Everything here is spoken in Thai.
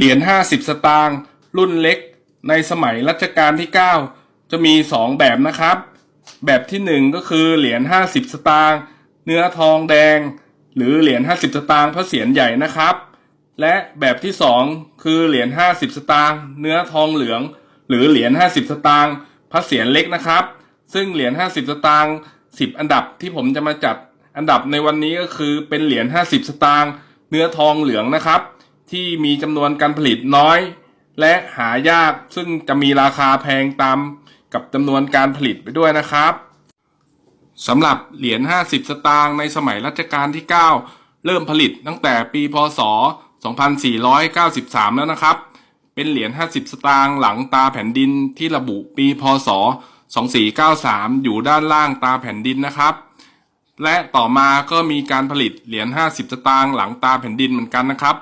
เหรียญ50 สตางค์รุ่นเล็ก ในสมัยรัชกาลที่ 9 จะมี 2 แบบนะครับ แบบที่ 1 ก็คือเหรียญ50 สตางค์เนื้อทองแดง หรือเหรียญ50 สตางค์พระเศียรใหญ่นะครับ และแบบที่ 2 คือเหรียญ50 สตางค์เนื้อทองเหลือง หรือเหรียญ50 สตางค์พระเศียรเล็กนะครับ ซึ่งเหรียญ50 สตางค์10 อันดับที่ผมจะมาจัดอันดับในวันนี้ก็คือเป็นเหรียญ50 สตางค์เนื้อทองเหลืองนะครับ ที่มีจำนวนการผลิตน้อย และหายากซึ่งจะมีราคาแพงตามกับจำนวนการผลิตไปด้วยนะครับสำหรับเหรียญ 50 สตางค์ในสมัยรัชกาลที่ 9 เริ่มผลิตตั้งแต่ปีพศ 2493 แล้วนะครับ เป็นเหรียญ 50 สตางค์หลังตาแผ่นดินที่ระบุปีพศ 2493 อยู่ด้านล่างตาแผ่นดินนะครับ และต่อมาก็มีการผลิตเหรียญ 50 สตางค์หลังตาแผ่นดินเหมือนกันนะครับ